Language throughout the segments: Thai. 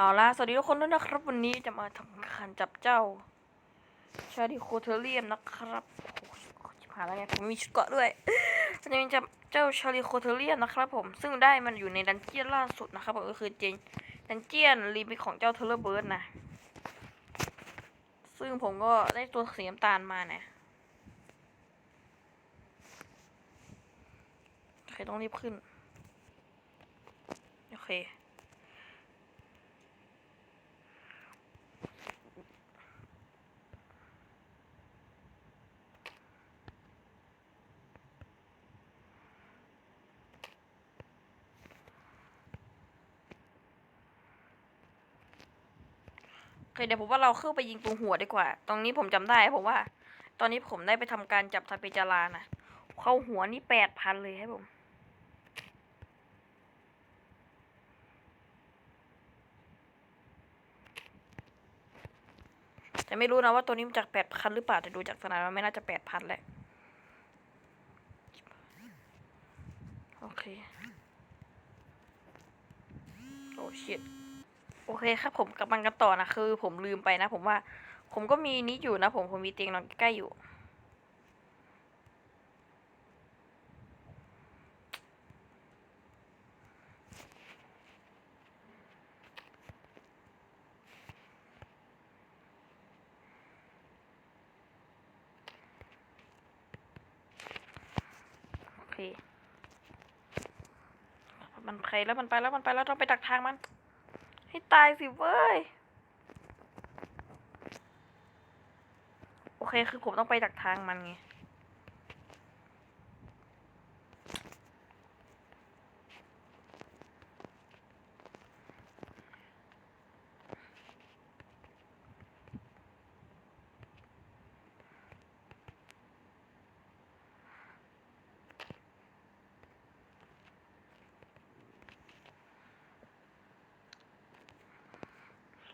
เอาล่ะสวัสดีทุกคนด้วยนะครับ วันนี้จะมาทำการจับเจ้า ชาดิโคเทเรียมนะครับโอ้โหชิบหายแล้วไงผมมีชุดเกราะด้วยวันนี้จะเจ้าชาดิโคเทเรียมนะครับ ผมซึ่งได้มันอยู่ในดันเจียนล่าสุดนะครับผมก็คือเจนดันเจียนรีมิของเจ้าเทเลเบิร์ดนะ ซึ่งผมก็ได้ตัวสีน้ำตาลมานะโอเคต้องรีบขึ้น โอเค โอเคเดี๋ยวผมว่าเราเข้าไปยิงตรงหัวดีกว่า ตรงนี้ผมจำได้ผมว่า ตอนนี้ผมได้ไปทำการจับทาเปจารานะเข้าหัวนี่แปดพันเลยให้ผมแต่ไม่รู้นะว่าตัวนี้มันจากแปดพันหรือเปล่าแต่ดูจากสนามมันไม่น่าจะแปดพันแหละโอเคโอ้ชิต โอเคครับผมกลับมันกันต่อนะคือ ผมลืมไปนะ ผมว่า ผมก็มีนี้อยู่นะ ผมผมมีเตียงนอนใกล้อยู่ โอเค มันไปแล้วมันไปแล้วมันไปแล้วต้องไปดักทางมัน ให้ตายสิเว้ย โอเคคือผมต้องไปดักทางมันไง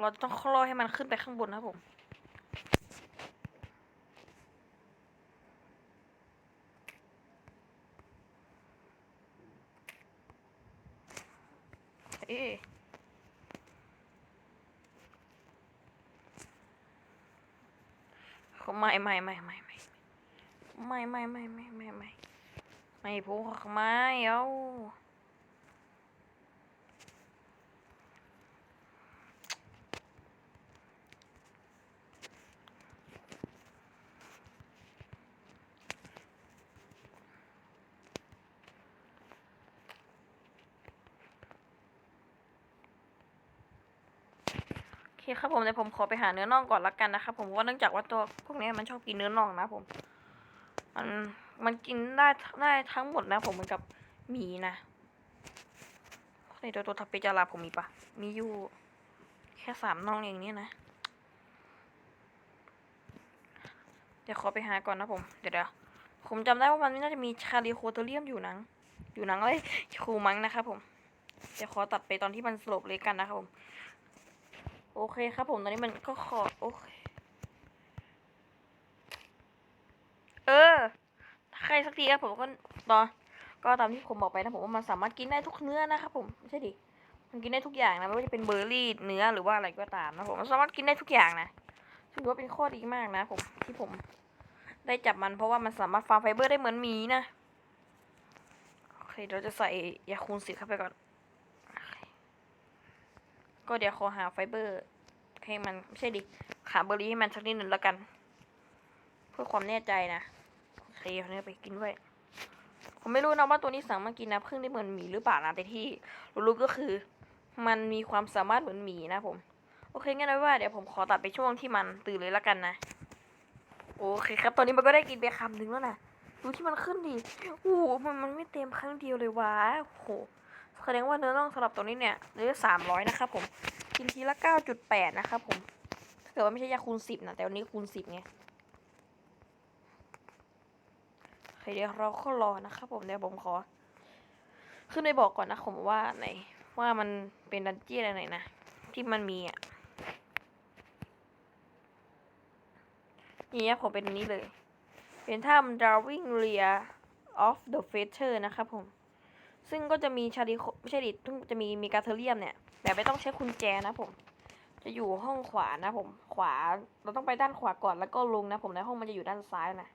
เราจะต้องคลอให้มันขึ้นไปข้างบนนะผม เอ๊ะเขาไม่ไม่ไม่ไม่ไม่ไม่ไม่ไม่ไม่ไม่ไม่ไม่พวกไม่เอา เคครับผมเดี๋ยวผมขอไปหาเนื้อน่องก่อนละกันนะครับผมเพราะว่าเนื่องจากว่าตัวพวกนี้มันชอบกินเนื้อน่องนะผม มันมันกินได้ได้ทั้งหมดนะ ผมเหมือนกับหมีนะในตัวตัวทัพเปจาราผมมีปะมีอยู่ แค่สามน่องเองเนี่ยนะเดี๋ยวขอไปหาก่อนนะผม เดี๋ยวเดี๋ยวผมจำได้ว่ามันน่าจะมีชาลีโคเทเรียมอยู่หนัง อยู่หนังเลยครูมังนะครับผม เดี๋ยวขอตัดไปตอนที่มันสลบเลยกันนะครับผม โอเคครับผมตอนนี้มันก็ขอโอเคเออใครสักทีครับผมก็ต่อก็ตามที่ผมบอกไปนะผมว่ามันสามารถกินได้ทุกเนื้อนะครับผมไม่ใช่ดิมันกินได้ทุกอย่างนะไม่ว่าจะเป็นเบอร์รี่เนื้อหรือว่าอะไรก็ตามนะผมมันสามารถกินได้ทุกอย่างนะถือว่าเป็นข้อดีมากนะผมที่ผมได้จับมันเพราะว่ามันสามารถฟาร์มไฟเบอร์ได้เหมือนหมีนะโอเคเราจะใส่ยาคูลสิเข้าไปก่อน ก็เดี๋ยวขอหาไฟเบอร์ให้มันไม่ใช่ดิหาเบอร์รี่ให้มันสักนิดหนึ่งแล้วกัน เพื่อความแน่ใจนะโอเคเอาเนี่ยไปกินด้วยผมไม่รู้นะว่าตัวนี้สามากินน้ำผึ้งได้เหมือนหมีหรือเปล่านะแต่ที่รู้ๆก็คือ มันมีความสามารถเหมือนหมีนะผม โอเคงั้นเอาไว้ว่าเดี๋ยวผมขอตัดไปช่วงที่มันตื่นเลยละกันนะ โอเคครับ ตอนนี้มันก็ได้กินไปคำหนึ่งแล้วนะดูที่มันขึ้นดิโอ้โหมันมันไม่เต็มครั้งเดียวเลยวะโอ้โห แสดงว่าเนื้อน่องสำหรับตัวนี้เนี่ยเหลือสามร้อยนะครับผม กินทีละเก้าจุดแปดนะครับผมถ้าเกิดว่าไม่ใช่ยาคูณสิบนะแต่วันนี้คูณสิบไงโอเคเดี๋ยวเราก็รอนะครับผมเดี๋ยวผมขอ ขึ้นไปบอกก่อนนะผมว่าไหน ว่ามันเป็นดันเจี้ยนอะไรนะ ที่มันมีอะนี่นะผมเป็นนี้เลย เป็นถ้ำ Darwin Lair of the Feather นะครับผม ซึ่งก็จะมีชาลีโคไม่ใช่ดิซึ่งจะมีมีกาเทเรียมเนี่ยแต่ไม่ต้องใช้กุญแจนะผม จะอยู่ห้องขวานะผม ขวาเราต้องไปด้านขวาก่อนแล้วก็ลงนะผมในห้องมันจะอยู่ด้านซ้ายนะ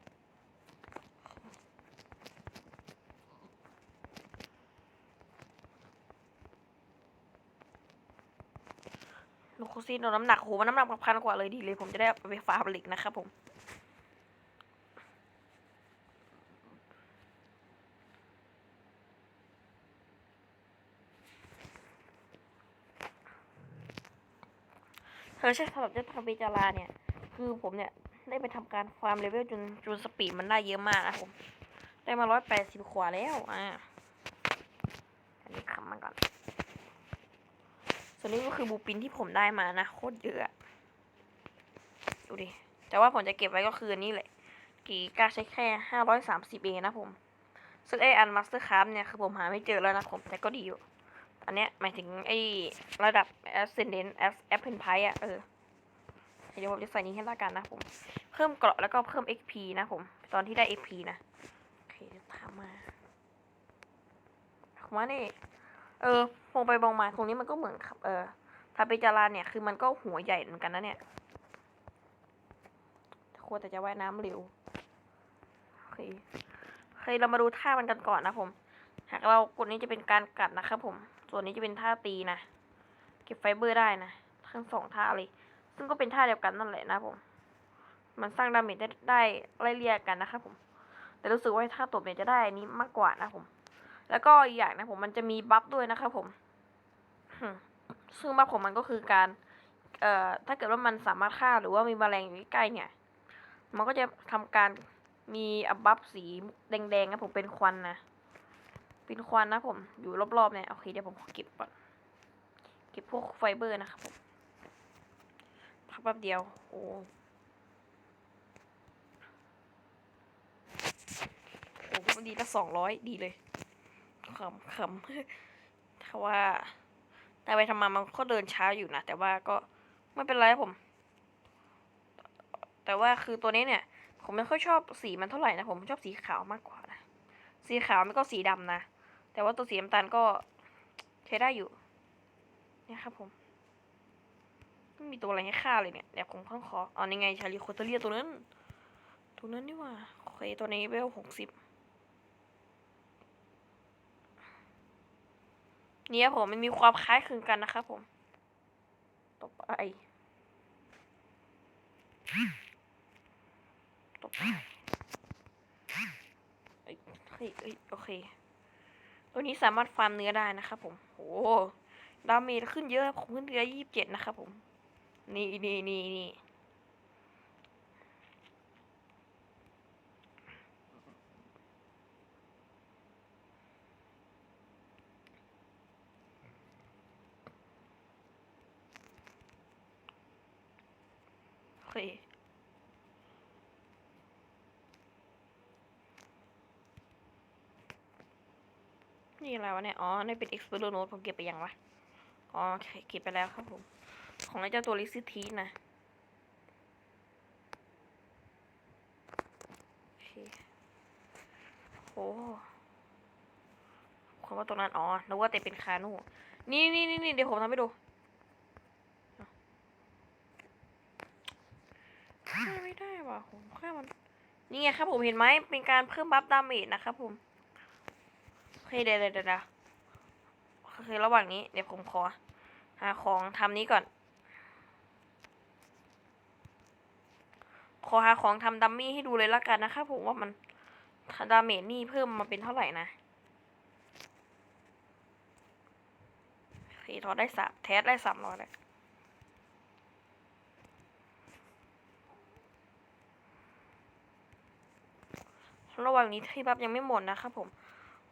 ลูกโคซีนเอาน้ำหนักโหมันน้ำหนักพันกว่าเลยดีเลย ผมจะได้ไปฟาร์มเหล็กนะครับผม อใช่สำหรับเจ้าทาเบจาราเนี่ย คือผมเนี่ยได้ไปทำการฟามเลเวลจนจนสปีดมันได้เยอะมากนะผม ได้มาร้อยแปดสิบขวาแล้ว อ่า อันนี้คำมันก่อน ส่วนนี้ก็คือบูปินที่ผมได้มานะโคตรเยอะดูดิ แต่ว่าผมจะเก็บไว้ก็คืออันนี้แหละ กี่กาใช้แค่ห้าร้อยสามสิบเองนะผม ซึ่งไออันมาสเตอร์คราฟเนี่ยคือผมหาไม่เจอแล้วนะผม แต่ก็ดีอยู่ อันเนี้ยหมายถึงไอระดับ ascendant apple pie อะเออเดี๋ยวผมจะใส่นี้ให้ละกันนะผม เพิ่มเกราะแล้วก็เพิ่ม XP นะผม ตอนที่ได้ XP นะ โอเคเดี๋ยวตามมาผมว่านี่เออมองไปมองมาตรงนี้มันก็เหมือนครับ เออทาเปจาราเนี่ย คือมันก็หัวใหญ่เหมือนกันนะเนี่ยควรแต่จะว่ายน้ำเร็วโอเคโอเคเรามาดูท่ามันกันก่อนนะผม หากเรากดนี้จะเป็นการกัดนะครับผม ส่วนนี้จะเป็นท่าตีนะ เก็บไฟเบอร์ได้นะทั้งสองท่าเลย ซึ่งก็เป็นท่าเดียวกันนั่นแหละนะผม มันสร้างดาเมจได้ได้ไล่เรียกกันนะครับผม แต่รู้สึกว่าท่าตบเนี่ยจะได้อนี้มากกว่านะผม แล้วก็อีกอย่างนะผมมันจะมีบัฟด้วยนะครับผม ซึ่งบัฟของมันก็คือการ เอ่อ ถ้าเกิดว่ามันสามารถฆ่าหรือว่ามีแมลงอยู่ใกล้เนี่ย มันก็จะทำการมีอับัฟสีแดงๆนะผมเป็นควันนะ เป็นควันนะผม อยู่รอบๆเนี่ย โอเค เดี๋ยวผมเก็บก่อน เก็บพวกไฟเบอร์นะครับผมพักแป๊บเดียว โอ้โอ้มันดีละสองร้อยดีเลยขำขำถ้าว่า แต่ไปทำมามันก็เดินช้าอยู่นะ แต่ว่าก็ไม่เป็นไรผม แต่ว่าคือตัวนี้เนี่ย ผมไม่ค่อยชอบสีมันเท่าไหร่นะ ผมชอบสีขาวมากกว่า สีขาวมันก็สีดำนะ แต่ว่าตัวสีน้ำตาลก็ใช้ได้อยู่เนี่ยครับผมไม่มีตัวอะไรให้ฆ่าเลยเนี่ยเดี๋ยวผมต้องขออ๋อนี่ไงชาลีโคเตเลียตัวนั้น ตัวนั้นนี่ว่าโอเคตัวนี้เวลหกสิบเนี่ยผมมันมีความคล้ายคลึงกันนะครับผมต่อไป ต่อไปเอ้ย เอ้ยโอเค ตัวนี้สามารถฟาร์มเนื้อได้นะครับผมโหดาเมจขึ้นเยอะผมขึ้นเนื้อยี่สิบเจ็ดนะครับผม นี่นี่นี่นี่โอ นี่อะไรวะเนี่ย อ๋อนี่เป็น Explorer Note ผมเก็บไปยังวะ อ๋อเก็บไปแล้วครับผม ของไอ้เจ้าตัวลิซิทีนะโอเคโอ้ความว่าตรงนั้น อ๋อ นึกว่าแต่เป็นคาน่นี่นี่นี่นี่เดี๋ยวผมทำให้ดูไม่ได้ว่ะผมฆ่มัน นี่ไงครับผมเห็นไหมเป็นการเพิ่มบัฟดาเมจนะครับผม เคเดี๋ยวเดี๋ยวเดี๋ยวโอระหว่างนี้เดี๋ยวผมขอ หาของทำนี้ก่อน ขอหาของทำดัมมี่ให้ดูเลยละกันนะครับผมว่ามันดาเมจนี่เพิ่มมาเป็นเท่าไหร่นะโอเคทอได้สามแทสได้สามร้อยเลยระหว่างนี้ที่บับยังไม่หมดนะครับผม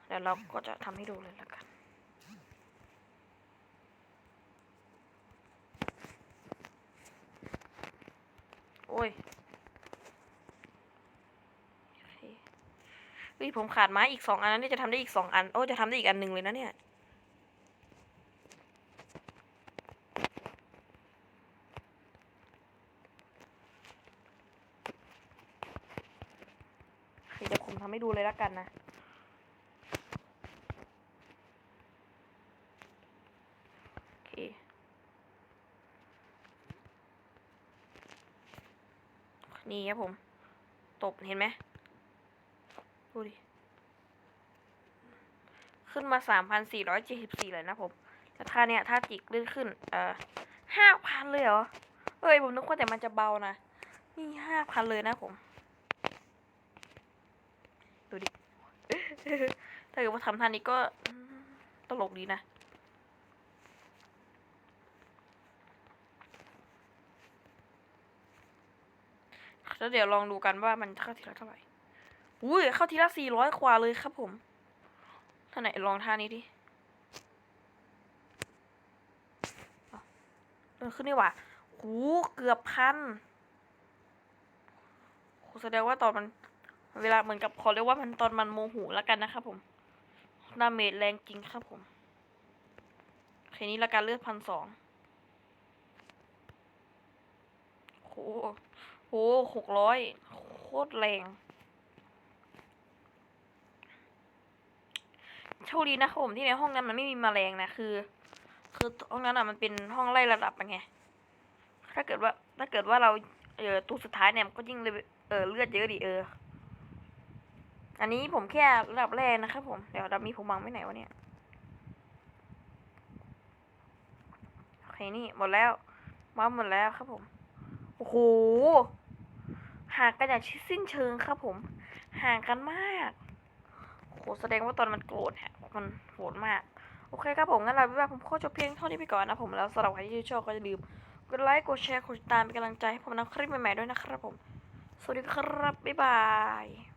เดี๋ยวเราก็จะทำให้ดูเลยละกัน โอ้ยเฮ้ยผมขาดไม้อีกสองอันนั้นนี่จะทำได้อีกสองอัน โอ้จะทำได้อีกอันหนึ่งเลยนะเนี่ยคเดี๋ยวผมทำให้ดูเลยละกันนะ นี่ครับผม ตบเห็นไหมดูดิ ขึ้นมาสามพันสี่ร้อยเจ็ดสิบสี่เลยนะผมแต่ท่าเนี้ยท่าจิกลื่นขึ้น เอ่อห้าพันเลยเหรอ เอ้ย ผมนึกว่าแต่มันจะเบานะ นี่ห้าพันเลยนะผม ดูดิ ถ้าเกิดว่าทำท่านี้ก็ตลกดีนะ แล้วเดี๋ยวลองดูกันว่ามันเข้าทีละเท่าไหร่อุ้ยเข้าทีละสี่ร้อยกว่าเลยครับผมท่าไหนลองท่านี้ดิเออขึ้นนี่หว่าหูเกือบพันโหแสดงว่าตอนมัน เวลาเหมือนกับขอเรียกว่ามันตอนมันโมโหแล้วกันนะครับผมดาเมจแรงจริงครับผมโอเคนี้ละกันเลือดพันสองโห โหหกร้อยโคตรแรงโชคดีนะครับผมที่ในห้องนั้นมันไม่มีแมลงนะคือ คือห้องนั้นอะมันเป็นห้องไล่ระดับไงถ้าเกิดว่าถ้าเกิดว่าเราเออตัวสุดท้ายเนี่ยก็ยิ่งเลยเออเลือดเยอะดิเออ อันนี้ผมแค่ระดับแรกนะครับผมเดี๋ยวดับมีผมวางไว้ไหนวะเนี่ยโอเคนี่หมดแล้วมาหมดแล้วครับผมโอ้โห ห่างกันอย่างสิ้นเชิงครับผม ห่างกันมากโหแสดงว่าตอนมันโกรธฮะมันโหดมาก โอเคครับผมงั้นเราไปว่าผมขอจบเพียงเท่านี้ไปก่อนนะผมแล้วสำหรับใครที่ชอบก็อย่าลืมกดไลค์กดแชร์กดติดตามเป็นกำลังใจให้ผมนะคลิปใหม่ๆด้วยนะครับผม สวัสดีครับ บ๊ายบาย